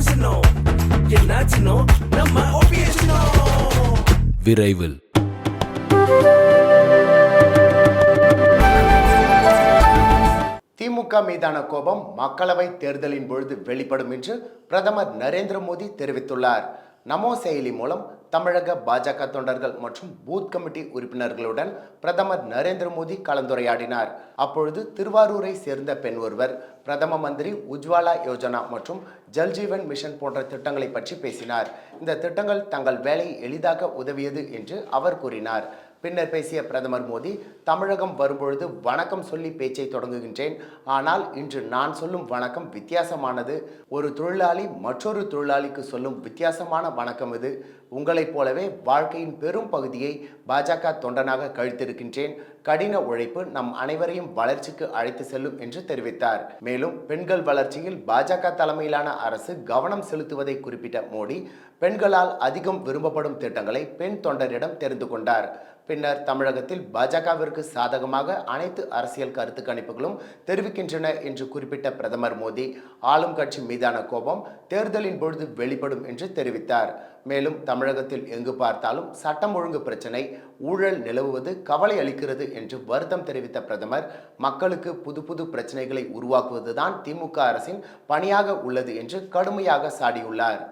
சின்னம் என்ன சின்னம் நம்ம சின்னம் விரைவில். திமுக மீதான கோபம் மக்களவை தேர்தலின் பொழுது வெளிப்படும் என்று பிரதமர் நரேந்திர மோடி தெரிவித்துள்ளார். நமோ செயலி மூலம் தமிழக பாஜக தொண்டர்கள் மற்றும் பூத் கமிட்டி உறுப்பினர்களுடன் பிரதமர் நரேந்திர மோடி கலந்துரையாடினார். அப்பொழுது திருவாரூரை சேர்ந்த பெண் ஒருவர் பிரதம மந்திரி உஜ்வாலா யோஜனா மற்றும் ஜல்ஜீவன் மிஷன் போன்ற திட்டங்களை பற்றி பேசினார். இந்த திட்டங்கள் தங்கள் வேலையை எளிதாக உதவியது என்று அவர் கூறினார். பின்னர் பேசிய பிரதமர் மோடி தமிழகம் வரும்பொழுது வணக்கம் சொல்லி பேச்சை தொடங்குகின்றேன். ஆனால் இன்று நான் சொல்லும் வணக்கம் வித்தியாசமானது. ஒரு தொழிலாளி மற்றொரு தொழிலாளிக்கு சொல்லும் வித்தியாசமான வணக்கம் இது. உங்களைப் போலவே வாழ்க்கையின் பெரும் பகுதியை பாஜக தொண்டனாக கழித்திருக்கின்றேன். கடின உழைப்பு நம் அனைவரையும் வளர்ச்சிக்கு அழைத்து செல்லும் என்று தெரிவித்தார். மேலும் பெண்கள் வளர்ச்சியில் பாஜக தலைமையிலான அரசு கவனம் செலுத்துவதை குறிப்பிட்ட மோடி பெண்களால் அதிகம் விரும்பப்படும் திட்டங்களை பெண் தொண்டரிடம் தெரிந்து கொண்டார். பின்னர் தமிழகத்தில் பாஜகவிற்கு சாதகமாக அனைத்து அரசியல் கருத்து கணிப்புகளும் தெரிவிக்கின்றன என்று குறிப்பிட்ட பிரதமர் மோடி ஆளும் கட்சி மீதான கோபம் தேர்தலின் பொழுது வெளிப்படும் என்று தெரிவித்தார். மேலும் தமிழகத்தில் எங்கு பார்த்தாலும் சட்டம் ஒழுங்கு பிரச்சனை ஊழல் நிலவுவது கவலை அளிக்கிறது என்று வருத்தம் தெரிவித்த பிரதமர் மக்களுக்கு புது புது பிரச்சனைகளை உருவாக்குவதுதான் திமுக அரசின் பணியாக உள்ளது என்று கடுமையாக சாடியுள்ளார்.